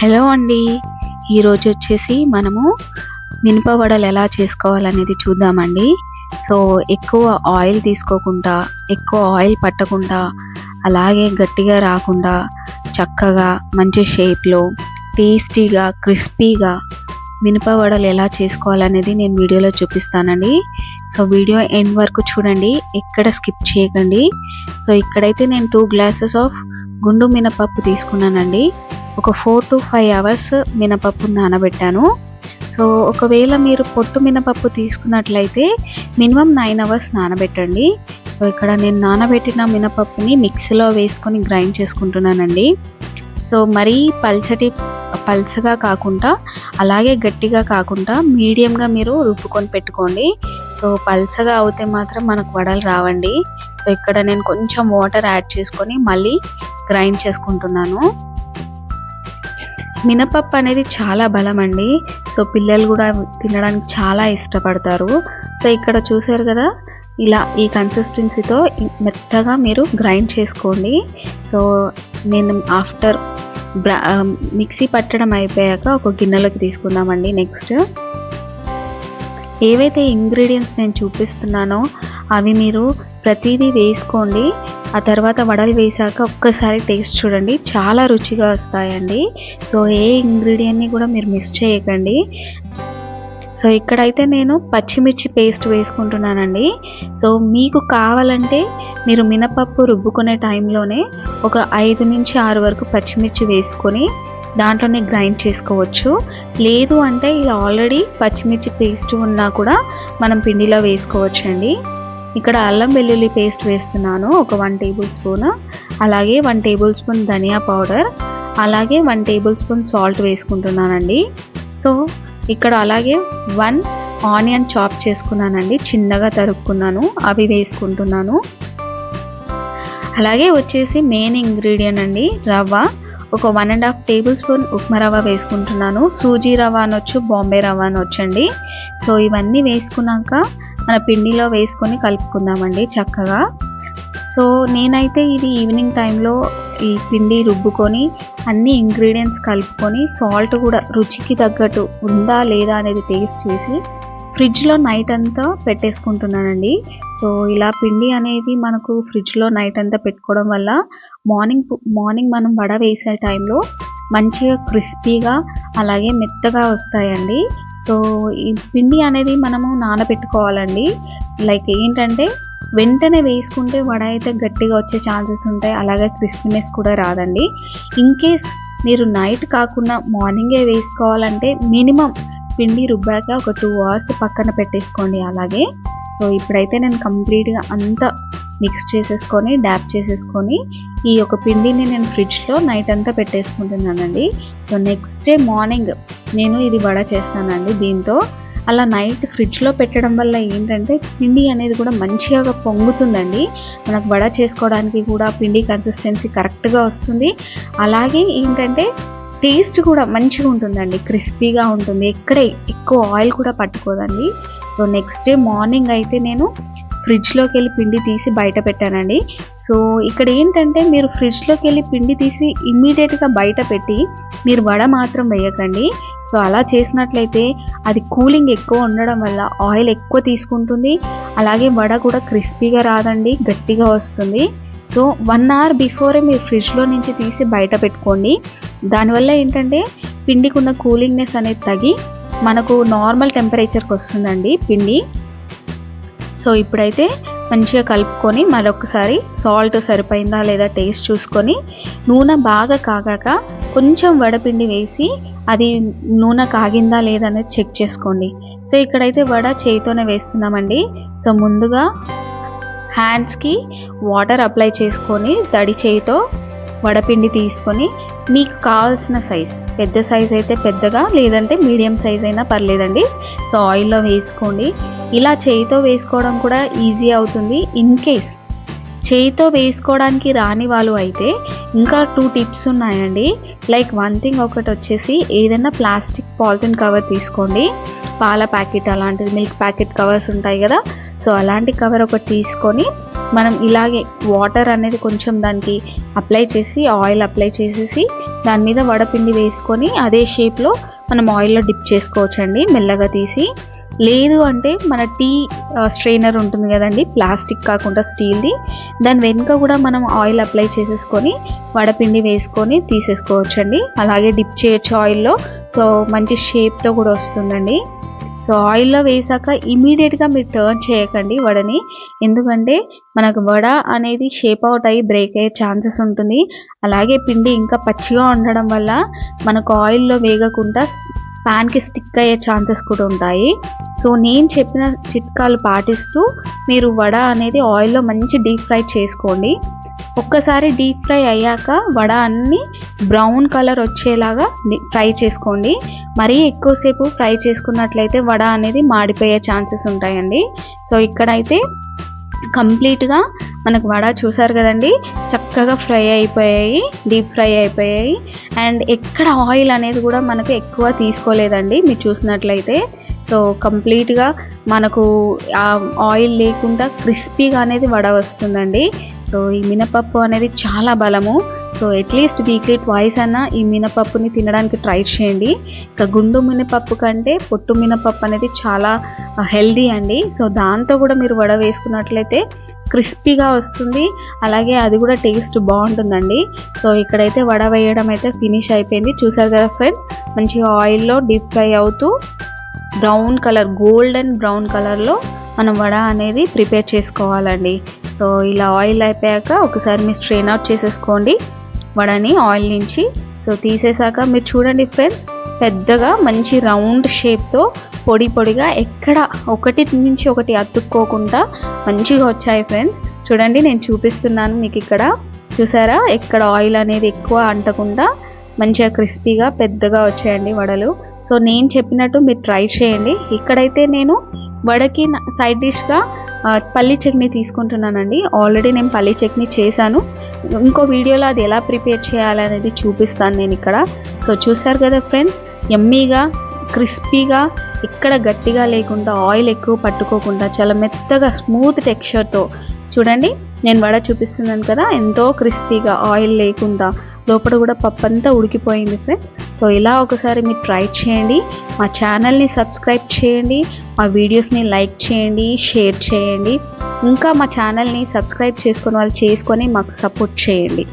Hello అండి. ఈరోజు వచ్చేసి మనము మినప వడలు ఎలా చేసుకోవాలనేది చూద్దామండి. సో ఎక్కువ ఆయిల్ తీసుకోకుండా ఎక్కువ ఆయిల్ పట్టకుండా అలాగే గట్టిగా రాకుండా చక్కగా మంచి షేప్లో టేస్టీగా క్రిస్పీగా మినప వడలు ఎలా చేసుకోవాలనేది నేను వీడియోలో చూపిస్తానండి. సో వీడియో ఎండ్ వరకు చూడండి. ఎక్కడ స్కిప్ చేయకండి. సో ఇక్కడైతే నేను టూ గ్లాసెస్ ఆఫ్ గుండు మినపప్పు తీసుకున్నానండి. ఒక ఫోర్ టు ఫైవ్ అవర్స్ మినపప్పు నానబెట్టాను. సో ఒకవేళ మీరు పొట్టు మినపప్పు తీసుకున్నట్లయితే మినిమం నైన్ అవర్స్ నానబెట్టండి. సో ఇక్కడ నేను నానబెట్టిన మినపప్పుని మిక్సీలో వేసుకొని గ్రైండ్ చేసుకుంటున్నానండి. సో మరీ పల్చటి పల్చగా కాకుండా అలాగే గట్టిగా కాకుండా మీడియంగా మీరు రుబ్బుకొని పెట్టుకోండి. సో పల్చగా అవుతే మాత్రం మనకు వడలు రావండి. సో ఇక్కడ నేను కొంచెం వాటర్ యాడ్ చేసుకొని మళ్ళీ గ్రైండ్ చేసుకుంటున్నాను. మినపప్పు అనేది చాలా బలం అండి సో పిల్లలు కూడా తినడానికి చాలా ఇష్టపడతారు. సో ఇక్కడ చూసారు కదా ఇలా ఈ కన్సిస్టెన్సీతో మెత్తగా మీరు గ్రైండ్ చేసుకోండి. సో నేను ఆఫ్టర్ మిక్సీ పట్టడం అయిపోయాక ఒక గిన్నెలోకి తీసుకుందామండి నెక్స్ట్ ఏవైతే ఇంగ్రీడియంట్స్ నేను చూపిస్తున్నానో అవి మీరు ప్రతిదీ వేసుకోండి. ఆ తర్వాత వడలు వేసాక ఒక్కసారి టేస్ట్ చూడండి. చాలా రుచిగా వస్తాయండి. సో ఏ ఇంగ్రీడియంట్ని కూడా మీరు మిస్ చేయకండి. సో ఇక్కడైతే నేను పచ్చిమిర్చి పేస్ట్ వేసుకుంటున్నానండి. సో మీకు కావాలంటే మీరు మినపప్పు రుబ్బుకునే టైంలోనే ఒక ఐదు నుంచి ఆరు వరకు పచ్చిమిర్చి వేసుకొని దాంట్లోనే గ్రైండ్ చేసుకోవచ్చు. లేదు అంటే ఇలా ఆల్రెడీ పచ్చిమిర్చి పేస్ట్ ఉన్నా కూడా మనం పిండిలో వేసుకోవచ్చు అండి ఇక్కడ అల్లం వెల్లుల్లి పేస్ట్ వేస్తున్నాను ఒక వన్ టేబుల్ స్పూన్. అలాగే వన్ టేబుల్ స్పూన్ ధనియా పౌడర్ అలాగే వన్ టేబుల్ స్పూన్ సాల్ట్ వేసుకుంటున్నానండి. సో ఇక్కడ అలాగే వన్ ఆనియన్ చాప్ చేసుకున్నానండి చిన్నగా తరుక్కున్నాను అవి వేసుకుంటున్నాను. అలాగే వచ్చేసి మెయిన్ ఇంగ్రీడియంట్ అండి రవ్వ. ఒక one and half table spoon upma రవ్వ వేసుకుంటున్నాను. సూజీ రవ్వ అనొచ్చు బాంబే రవ్వ అనొచ్చండి. సో ఇవన్నీ వేసుకున్నాక మన పిండిలో వేసుకొని కలుపుకుందామండి చక్కగా. సో నేనైతే ఇది ఈవినింగ్ టైంలో ఈ పిండి రుబ్బుకొని అన్ని ఇంగ్రీడియంట్స్ కలుపుకొని సాల్ట్ కూడా రుచికి తగ్గట్టు ఉందా లేదా అనేది టేస్ట్ చేసి ఫ్రిడ్జ్లో నైట్ అంతా పెట్టేసుకుంటున్నానండి. సో ఇలా పిండి అనేది మనకు ఫ్రిడ్జ్లో నైట్ అంతా పెట్టుకోవడం వల్ల మార్నింగ్ మార్నింగ్ మనం వడ వేసే టైంలో మంచిగా క్రిస్పీగా అలాగే మెత్తగా వస్తాయండి. సో ఈ పిండి అనేది మనము నానబెట్టుకోవాలండి. లైక్ ఏంటంటే వెంటనే వేసుకుంటే వడ అయితే గట్టిగా వచ్చే ఛాన్సెస్ ఉంటాయి. అలాగే క్రిస్పీనెస్ కూడా రాదండి. ఇన్ కేస్ మీరు నైట్ కాకుండా మార్నింగే వేసుకోవాలంటే మినిమం పిండి రుబ్బాక ఒక టూ అవర్స్ పక్కన పెట్టేసుకోండి అలాగే. సో ఇప్పుడైతే నేను కంప్లీట్గా అంతా మిక్స్ చేసేసుకొని డ్యాప్ చేసేసుకొని ఈ యొక్క పిండిని నేను ఫ్రిడ్జ్లో నైట్ అంతా పెట్టేసుకుంటున్నానండి. సో నెక్స్ట్ డే మార్నింగ్ నేను ఇది వడ చేస్తానండి దీంతో. అలా నైట్ ఫ్రిడ్జ్లో పెట్టడం వల్ల ఏంటంటే పిండి అనేది కూడా మంచిగా పొంగుతుందండి. మనకు వడ చేసుకోవడానికి కూడా పిండి కన్సిస్టెన్సీ కరెక్ట్గా వస్తుంది. అలాగే ఏంటంటే టేస్ట్ కూడా మంచిగా ఉంటుందండి క్రిస్పీగా ఉంటుంది. ఎక్కడ ఎక్కువ ఆయిల్ కూడా పట్టుకోదండి. సో నెక్స్ట్ డే మార్నింగ్ అయితే నేను ఫ్రిడ్జ్లోకి వెళ్ళి పిండి తీసి బయట పెట్టానండి. సో ఇక్కడ ఏంటంటే మీరు ఫ్రిడ్జ్లోకి వెళ్ళి పిండి తీసి ఇమ్మీడియట్గా బయట పెట్టి మీరు వడ మాత్రం వేయకండి. సో అలా చేసినట్లయితే అది కూలింగ్ ఎక్కువ ఉండడం వల్ల ఆయిల్ ఎక్కువ తీసుకుంటుంది. అలాగే వడ కూడా క్రిస్పీగా రాదండి గట్టిగా వస్తుంది. సో వన్ అవర్ బిఫోరే మీరు ఫ్రిడ్జ్లో నుంచి తీసి బయట పెట్టుకోండి. దానివల్ల ఏంటంటే పిండికి ఉన్న కూలింగ్నెస్ అనేది తగ్గి మనకు నార్మల్ టెంపరేచర్కి వస్తుందండి పిండి. సో ఇప్పుడైతే మంచిగా కలుపుకొని మరొకసారి సాల్ట్ సరిపోయిందా లేదా టేస్ట్ చూసుకొని నూనె బాగా కాగాక కొంచెం వడపిండి వేసి అది నూనె కాగిందా లేదా అనేది చెక్ చేసుకోండి. సో ఇక్కడైతే వడ చేయితోనే వేస్తున్నామండి. సో ముందుగా హ్యాండ్స్కి వాటర్ అప్లై చేసుకొని తడి చేయితో వడపిండి తీసుకొని మీకు కావాల్సిన సైజ్ పెద్ద సైజ్ అయితే పెద్దగా లేదంటే మీడియం సైజ్ అయినా పర్లేదండి. సో ఆయిల్లో వేసుకోండి. ఇలా చేయితో వేసుకోవడం కూడా ఈజీ అవుతుంది. ఇన్ కేస్ చేయితో వేసుకోవడానికి రాని వాళ్ళు అయితే ఇంకా టూ టిప్స్ ఉన్నాయండి. లైక్ వన్ థింగ్ ఒకటి వచ్చేసి ఏదైనా ప్లాస్టిక్ పాలిథిన్ కవర్ తీసుకోండి. పాల ప్యాకెట్ అలాంటిది మిల్క్ ప్యాకెట్ కవర్స్ ఉంటాయి కదా. సో అలాంటి కవర్ ఒకటి తీసుకొని మనం ఇలాగే వాటర్ అనేది కొంచెం దానికి అప్లై చేసి ఆయిల్ అప్లై చేసేసి దాని మీద వడపిండి వేసుకొని అదే షేప్లో మనం ఆయిల్లో డిప్ చేసుకోవచ్చండి మెల్లగా తీసి. లేదు అంటే మన టీ స్ట్రైనర్ ఉంటుంది కదండి ప్లాస్టిక్ కాకుండా స్టీల్ది దాని వెనుక కూడా మనం ఆయిల్ అప్లై చేసేసుకొని వడపిండి వేసుకొని తీసేసుకోవచ్చండి. అలాగే డిప్ చేయొచ్చు ఆయిల్లో సో మంచి షేప్తో కూడా వస్తుందండి. సో ఆయిల్లో వేసాక ఇమీడియట్గా మీరు టర్న్ చేయకండి వడని. ఎందుకంటే మనకు వడ అనేది షేప్ అవుట్ అయ్యి బ్రేక్ అయ్యే ఛాన్సెస్ ఉంటుంది. అలాగే పిండి ఇంకా పచ్చిగా ఉండడం వల్ల మనకు ఆయిల్లో వేగకుండా ప్యాన్కి స్టిక్ అయ్యే ఛాన్సెస్ కూడా ఉంటాయి. సో నేను చెప్పిన చిట్కాలు పాటిస్తూ మీరు వడ అనేది ఆయిల్లో మంచి డీప్ ఫ్రై చేసుకోండి. ఒక్కసారి డీప్ ఫ్రై అయ్యాక వడ అన్ని బ్రౌన్ కలర్ వచ్చేలాగా ఫ్రై చేసుకోండి. మరీ ఎక్కువసేపు ఫ్రై చేసుకున్నట్లయితే వడ అనేది మాడిపోయే ఛాన్సెస్ ఉంటాయండి. సో ఇక్కడైతే కంప్లీట్గా మనకు వడ చూసారు కదండి. చక్కగా ఫ్రై అయిపోయాయి డీప్ ఫ్రై అయిపోయాయి. అండ్ ఎక్కడ ఆయిల్ అనేది కూడా మనకు ఎక్కువ తీసుకోలేదండి మీరు చూసినట్లయితే. సో కంప్లీట్గా మనకు ఆ ఆయిల్ లేకుండా క్రిస్పీగా అనేది వడ వస్తుందండి. సో ఈ మినపప్పు అనేది చాలా బలము. సో అట్లీస్ట్ వీక్లీ ట్వైస్ అన్న ఈ మినపప్పుని తినడానికి ట్రై చేయండి. ఇక గుండు మినపప్పు కంటే పొట్టు మినపప్పు అనేది చాలా హెల్దీ అండి. సో దాంతో కూడా మీరు వడ వేసుకున్నట్లయితే క్రిస్పీగా వస్తుంది. అలాగే అది కూడా టేస్ట్ బాగుంటుందండి. సో ఇక్కడైతే వడ వేయడం అయితే ఫినిష్ అయిపోయింది. చూసారు కదా ఫ్రెండ్స్ మంచిగా ఆయిల్లో డీప్ ఫ్రై అవుతూ బ్రౌన్ కలర్ గోల్డెన్ బ్రౌన్ కలర్లో మనం వడ అనేది ప్రిపేర్ చేసుకోవాలండి. సో ఇలా ఆయిల్ అయిపోయాక ఒకసారి మీరు స్ట్రెయిన్ అవుట్ చేసేసుకోండి. వడని ఆయిల్ నుంచి. సో తీసేసాక మీరు చూడండి ఫ్రెండ్స్ పెద్దగా మంచి రౌండ్ షేప్తో పొడి పొడిగా ఎక్కడ ఒకటి నుంచి ఒకటి అతుక్కోకుండా మంచిగా వచ్చాయి ఫ్రెండ్స్ చూడండి నేను చూపిస్తున్నాను మీకు ఇక్కడ. చూసారా? ఎక్కడ ఆయిల్ అనేది ఎక్కువ అంటకుండా మంచిగా క్రిస్పీగా పెద్దగా వచ్చాయండి వడలు. సో నేను చెప్పినట్టు మీరు ట్రై చేయండి. ఇక్కడైతే నేను వడకి సైడ్ డిష్గా పల్లి చట్నీ తీసుకుంటున్నానండి. ఆల్రెడీ నేను పల్లి చట్నీ చేశాను. ఇంకో వీడియోలో అది ఎలా ప్రిపేర్ చేయాలనేది చూపిస్తాను నేను ఇక్కడ. సో చూసారు కదా ఫ్రెండ్స్ ఎమ్మీగా క్రిస్పీగా ఎక్కడ గట్టిగా లేకుండా ఆయిల్ ఎక్కువ పట్టుకోకుండా చాలా మెత్తగా స్మూత్ టెక్స్చర్తో చూడండి నేను వడ చూపిస్తున్నాను కదా ఎంతో క్రిస్పీగా ఆయిల్ లేకుండా. లోపల కూడా పప్పు అంతా ఉడికిపోయింది ఫ్రెండ్స్ సో ఇలా ఒకసారి మీరు ట్రై చేయండి. మా ఛానల్ని సబ్స్క్రైబ్ చేయండి. మా వీడియోస్ని లైక్ చేయండి షేర్ చేయండి. ఇంకా మా ఛానల్ని సబ్స్క్రైబ్ చేసుకుని వాళ్ళు చేసుకొని మాకు సపోర్ట్ చేయండి.